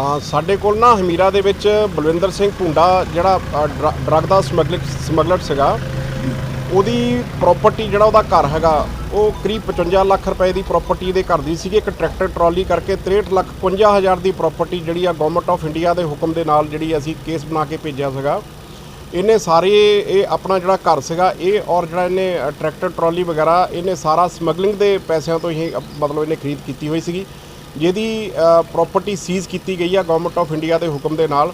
ਹਾਂ, ਸਾਡੇ ਕੋਲ ਨਾ ਹਮੀਰਾ ਦੇ ਵਿੱਚ ਬਲਵਿੰਦਰ ਸਿੰਘ ਭੁੰਡਾ ਜਿਹੜਾ ਡਰ- ਡਰੱਗ ਦਾ ਸਮਗਲਿੰਗ ਸਮਗਲਰ ਸੀਗਾ। ਉਹਦੀ ਪ੍ਰਾਪਰਟੀ ਜਿਹੜਾ ਉਹਦਾ ਘਰ ਹੈਗਾ, ਉਹ ਕਰੀਬ 55 ਲੱਖ ਰੁਪਏ ਦੀ ਪ੍ਰਾਪਰਟੀ ਦੇ ਘਰ ਦੀ ਸੀਗੀ। ਇੱਕ ਟਰੈਕਟਰ ਟਰਾਲੀ ਕਰਕੇ 63 ਲੱਖ 55 ਹਜ਼ਾਰ ਦੀ ਪ੍ਰਾਪਰਟੀ ਜਿਹੜੀ ਆ ਗਵਰਨਮੈਂਟ ਆਫ ਇੰਡੀਆ ਦੇ ਹੁਕਮ ਦੇ ਨਾਲ ਜਿਹੜੀ ਅਸੀਂ ਕੇਸ ਬਣਾ ਕੇ ਭੇਜਿਆ ਸੀਗਾ। ਇਹਨੇ ਸਾਰੇ ਇਹ ਆਪਣਾ ਜਿਹੜਾ ਘਰ ਸੀਗਾ, ਇਹ ਔਰ ਜਿਹੜਾ ਇਹਨੇ ਟਰੈਕਟਰ ਟਰਾਲੀ ਵਗੈਰਾ, ਇਹਨੇ ਸਾਰਾ ਸਮਗਲਿੰਗ ਦੇ ਪੈਸਿਆਂ ਤੋਂ ਹੀ, ਮਤਲਬ ਇਹਨੇ ਖਰੀਦ ਕੀਤੀ ਹੋਈ ਸੀਗੀ। ਜਿਹਦੀ ਪ੍ਰਾਪਰਟੀ ਸੀਜ਼ ਕੀਤੀ ਗਈ ਆ ਗਵਰਨਮੈਂਟ ਆਫ ਇੰਡੀਆ ਦੇ ਹੁਕਮ ਦੇ ਨਾਲ।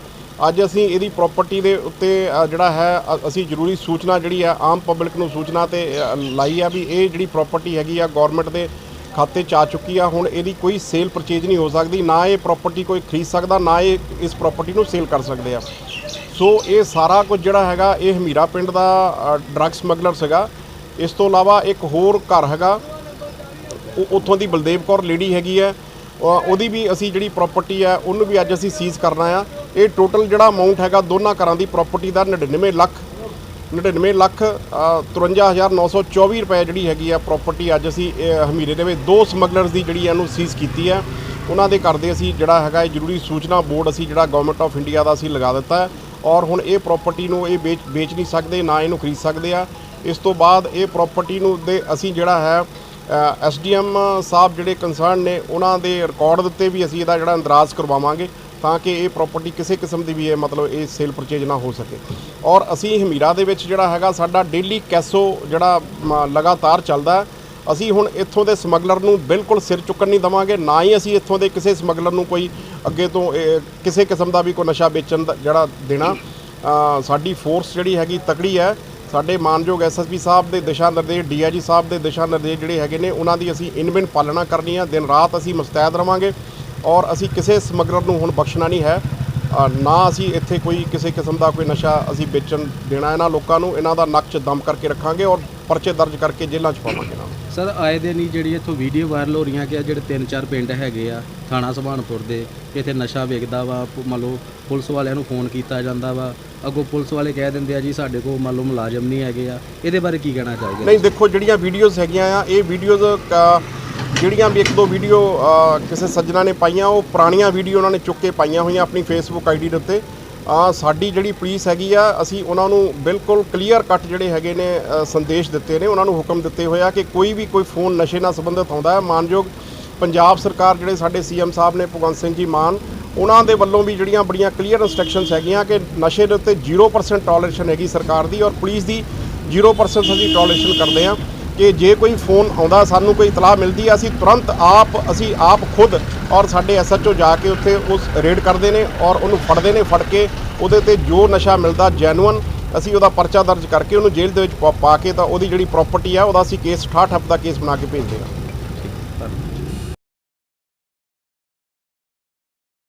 ਅੱਜ ਅਸੀਂ ਇਹਦੀ ਪ੍ਰਾਪਰਟੀ ਦੇ ਉੱਤੇ ਜਿਹੜਾ ਹੈ ਅਸੀਂ ਜ਼ਰੂਰੀ ਸੂਚਨਾ ਜਿਹੜੀ ਆ, ਆਮ ਪਬਲਿਕ ਨੂੰ ਸੂਚਨਾ ਤੇ ਲਾਈ ਆ ਵੀ ਇਹ ਜਿਹੜੀ ਪ੍ਰਾਪਰਟੀ ਹੈਗੀ ਆ ਗਵਰਨਮੈਂਟ ਦੇ ਖਾਤੇ ਚ ਆ ਚੁੱਕੀ ਆ। ਹੁਣ ਇਹਦੀ ਕੋਈ ਸੇਲ ਪਰਚੇਜ ਨਹੀਂ ਹੋ ਸਕਦੀ। ਨਾ ਇਹ ਪ੍ਰਾਪਰਟੀ ਕੋਈ ਖਰੀਦ ਸਕਦਾ, ਨਾ ਇਹ ਇਸ ਪ੍ਰਾਪਰਟੀ ਨੂੰ ਸੇਲ ਕਰ ਸਕਦੇ ਆ। ਸੋ ਇਹ ਸਾਰਾ ਕੁਝ ਜਿਹੜਾ ਹੈਗਾ, ਇਹ ਹਮੀਰਾ ਪਿੰਡ ਦਾ ਡਰੱਗ ਸਮਗਲਰ ਸੀਗਾ। ਇਸ ਤੋਂ ਇਲਾਵਾ ਇੱਕ ਹੋਰ ਘਰ ਹੈਗਾ। ਉਹ ਉੱਥੋਂ ਦੀ ਬਲਦੇਵ ਕੌਰ ਲੇਡੀ ਹੈਗੀ ਹੈ ਉਹਦੀ ਵੀ ਅਸੀਂ ਜਿਹੜੀ ਪ੍ਰਾਪਰਟੀ ਹੈ ਉਹਨੂੰ ਵੀ ਅੱਜ ਅਸੀਂ ਸੀਜ਼ ਕਰਨਾ ਆ। ਇਹ ਟੋਟਲ ਜਿਹੜਾ ਅਮਾਉਂਟ ਹੈਗਾ ਦੋਨਾਂ ਘਰਾਂ ਦੀ ਪ੍ਰਾਪਰਟੀ ਦਾ 99 ਲੱਖ 99 ਲੱਖ ਅ, 53924 ਰੁਪਏ ਜਿਹੜੀ ਹੈਗੀ ਆ ਪ੍ਰਾਪਰਟੀ ਅੱਜ ਅਸੀਂ ਇਹ ਹਮੀਰੇ ਦੇ ਵਿੱਚ ਦੋ ਸਮਗਲਰਸ ਦੀ ਜਿਹੜੀ ਇਹਨੂੰ ਸੀਜ਼ ਕੀਤੀ ਹੈ ਉਹਨਾਂ ਦੇ ਘਰ ਦੇ ਅਸੀਂ ਜਿਹੜਾ ਹੈਗਾ ਇਹ ਜ਼ਰੂਰੀ ਸੂਚਨਾ ਬੋਰਡ ਅਸੀਂ ਜਿਹੜਾ ਗਵਰਨਮੈਂਟ ਆਫ ਇੰਡੀਆ ਦਾ ਅਸੀਂ ਲਗਾ ਦਿੱਤਾ ਹੈ। ਔਰ ਹੁਣ ਇਹ ਪ੍ਰਾਪਰਟੀ ਨੂੰ ਇਹ ਵੇਚ ਵੇਚ ਨਹੀਂ ਸਕਦੇ ਨਾ ਇਹਨੂੰ ਖਰੀਦ ਸਕਦੇ ਆ। ਇਸ ਤੋਂ ਬਾਅਦ ਇਹ ਪ੍ਰਾਪਰਟੀ ਨੂੰ ਦੇ ਅਸੀਂ ਜਿਹੜਾ ਹੈ ਐਸਡੀਐਮ ਸਾਹਿਬ ਜਿਹੜੇ ਕੰਸਰਨ ਨੇ ਉਹਨਾਂ ਦੇ ਰਿਕਾਰਡ ਦੇ ਉੱਤੇ ਵੀ ਅਸੀਂ ਇਹਦਾ ਜਿਹੜਾ ਅੰਦਰਾਜ਼ ਕਰਵਾਵਾਂਗੇ ਤਾਂ ਕਿ ਇਹ ਪ੍ਰਾਪਰਟੀ ਕਿਸੇ ਕਿਸਮ ਦੀ ਵੀ ਇਹ ਮਤਲਬ ਇਹ ਸੇਲ ਪਰਚੇਜ ਨਾ ਹੋ ਸਕੇ। ਔਰ ਅਸੀਂ ਹਮੀਰਾ ਦੇ ਵਿੱਚ ਜਿਹੜਾ ਹੈਗਾ ਸਾਡਾ ਡੇਲੀ ਕੈਸੋ ਜਿਹੜਾ ਮ, ਲਗਾਤਾਰ ਚੱਲਦਾ ਅਸੀਂ ਹੁਣ ਇੱਥੋਂ ਦੇ ਸਮਗਲਰ ਨੂੰ ਬਿਲਕੁਲ ਸਿਰ ਚੁੱਕਣ ਨਹੀਂ ਦਵਾਂਗੇ ਨਾ ਹੀ ਅਸੀਂ ਇੱਥੋਂ ਦੇ ਕਿਸੇ ਸਮਗਲਰ ਨੂੰ ਕੋਈ ਅੱਗੇ ਤੋਂ ਕਿਸੇ ਕਿਸਮ ਦਾ ਵੀ ਕੋਈ ਨਸ਼ਾ ਵੇਚਣ ਦਾ ਜਿਹੜਾ ਦੇਣਾ। ਸਾਡੀ ਫੋਰਸ ਜਿਹੜੀ ਹੈਗੀ ਤਕੜੀ ਹੈ। ਸਾਡੇ ਮਾਨਯੋਗ ਐਸਐਸਪੀ ਸਾਹਿਬ ਦੇ ਦਿਸ਼ਾ ਨਿਰਦੇਸ਼ ਡੀਆਈਜੀ ਸਾਹਿਬ ਦੇ ਦਿਸ਼ਾ ਨਿਰਦੇਸ਼ ਜਿਹੜੇ ਹੈਗੇ ਨੇ, ਉਹਨਾਂ ਦੀ ਅਸੀਂ ਇਨਵਿਨ ਪਾਲਣਾ ਕਰਨੀ ਆ। ਦਿਨ ਰਾਤ ਅਸੀਂ ਮੁਸਤੈਦ ਰਵਾਂਗੇ ਔਰ ਅਸੀਂ ਕਿਸੇ ਸਮਗਲਰ ਨੂੰ ਹੁਣ ਬਖਸ਼ਣਾ ਨਹੀਂ ਹੈ। ਨਾ ਅਸੀਂ ਇੱਥੇ ਕੋਈ ਕਿਸੇ ਕਿਸਮ ਦਾ ਕੋਈ ਨਸ਼ਾ ਅਸੀਂ ਵੇਚਣ ਦੇਣਾ ਇਹਨਾਂ ਲੋਕਾਂ ਨੂੰ, ਇਹਨਾਂ ਦਾ ਨਕਸ਼ ਦਮ ਕਰਕੇ ਰੱਖਾਂਗੇ ਔਰ ਪਰਚੇ ਦਰਜ ਕਰਕੇ ਜੇਲ੍ਹਾਂ 'ਚ ਪਾਵਾਂਗੇ ਇਹਨਾਂ ਨੂੰ। ਸਰ, ਆਏ ਦਿਨ ਹੀ ਜਿਹੜੀ ਇੱਥੋਂ ਵੀਡੀਓ ਵਾਇਰਲ ਹੋ ਰਹੀਆਂ ਕਿ ਆਹ ਜਿਹੜੇ ਤਿੰਨ ਚਾਰ ਪਿੰਡ ਹੈਗੇ ਆ ਥਾਣਾ ਸੁਭਾਨਪੁਰ ਦੇ ਇੱਥੇ ਨਸ਼ਾ ਵਿਕਦਾ ਵਾ ਪ- ਮੰਨ ਲਓ ਪੁਲਿਸ ਵਾਲਿਆਂ ਨੂੰ ਫੋਨ ਕੀਤਾ ਜਾਂਦਾ ਵਾ। ਅੱਗੋਂ ਪੁਲਿਸ ਵਾਲੇ ਕਹਿ ਦਿੰਦੇ ਆ ਜੀ ਸਾਡੇ ਕੋਲ ਮੰਨ ਲਓ ਮੁਲਾਜ਼ਮ ਨਹੀਂ ਹੈਗੇ ਆ। ਇਹਦੇ ਬਾਰੇ ਕੀ ਕਹਿਣਾ ਚਾਹੋਗੇ ਨਹੀਂ ਦੇਖੋ ਜਿਹੜੀਆਂ ਵੀਡੀਓਜ਼ ਹੈਗੀਆਂ ਆ ਇਹ ਵੀਡੀਓਜ਼ ਜਿਹੜੀਆਂ ਵੀ ਇੱਕ ਦੋ ਵੀਡੀਓ ਕਿਸੇ ਸੱਜਣਾ ਨੇ ਪਾਈਆਂ ਉਹ ਪੁਰਾਣੀਆਂ ਵੀਡੀਓ ਉਹਨਾਂ ਨੇ ਚੁੱਕ ਕੇ ਪਾਈਆਂ ਹੋਈਆਂ ਆਪਣੀ ਫੇਸਬੁੱਕ ਆਈਡੀ ਦੇ ਉੱਤੇ। ਆ ਸਾਡੀ ਜਿਹੜੀ ਪੁਲਿਸ ਹੈਗੀ ਆ ਅਸੀਂ ਉਹਨਾਂ ਨੂੰ ਬਿਲਕੁਲ ਕਲੀਅਰ ਕੱਟ ਜਿਹੜੇ ਹੈਗੇ ਨੇ ਅ, ਸੰਦੇਸ਼ ਦਿੱਤੇ ਨੇ ਉਹਨਾਂ ਨੂੰ ਹੁਕਮ ਦਿੱਤੇ ਹੋਏ ਆ ਕਿ ਕੋਈ ਵੀ ਕੋਈ ਫੋਨ ਨਸ਼ੇ ਨਾਲ ਸੰਬੰਧਿਤ ਆਉਂਦਾ ਹੈ ਮਾਨਯੋਗ ਪੰਜਾਬ ਸਰਕਾਰ ਜਿਹੜੇ ਸਾਡੇ ਸੀਐਮ ਸਾਹਿਬ ਨੇ, ਭਗਵੰਤ ਸਿੰਘ ਜੀ ਮਾਨ, ਉਹਨਾਂ ਦੇ ਵੱਲੋਂ ਵੀ ਜਿਹੜੀਆਂ ਬੜੀਆਂ ਕਲੀਅਰ ਇਨਸਟਰਕਸ਼ਨਸ ਹੈਗੀਆਂ ਕਿ ਨਸ਼ੇ ਦੇ ਉੱਤੇ 0% ਟੋਲਰੇਸ਼ਨ ਹੈਗੀ ਸਰਕਾਰ ਦੀ ਔਰ ਪੁਲਿਸ ਦੀ 0% ਅਸੀਂ ਟੋਲਰੇਸ਼ਨ ਕਰਦੇ ਆ ਕਿ ਜੇ ਕੋਈ ਫੋਨ ਆਉਂਦਾ, ਸਾਨੂੰ ਕੋਈ ਇਤਲਾਹ ਮਿਲਦੀ ਹੈ, ਅਸੀਂ ਤੁਰੰਤ ਆਪ, ਅਸੀਂ ਆਪ ਖੁਦ ਔਰ ਸਾਡੇ ਐਸਐਚਓ ਜਾ ਕੇ ਉੱਥੇ ਉਸ ਰੇਡ ਕਰਦੇ ਨੇ ਔਰ ਉਹਨੂੰ ਫੜਦੇ ਨੇ, ਫੜ ਕੇ ਉਹਦੇ ਤੇ ਜੋ ਨਸ਼ਾ ਮਿਲਦਾ ਜੈਨੂਅਨ ਅਸੀਂ ਉਹਦਾ ਪਰਚਾ ਦਰਜ ਕਰਕੇ ਉਹਨੂੰ ਜੇਲ੍ਹ ਦੇ ਵਿੱਚ ਪਾ- ਪਾ ਕੇ ਤਾਂ ਉਹਦੀ ਜਿਹੜੀ ਪ੍ਰਾਪਰਟੀ ਆ ਉਹਦਾ ਅਸੀਂ ਕੇਸ 68 ਦਾ ਕੇਸ ਬਣਾ ਕੇ ਭੇਜਦੇ ਹਾਂ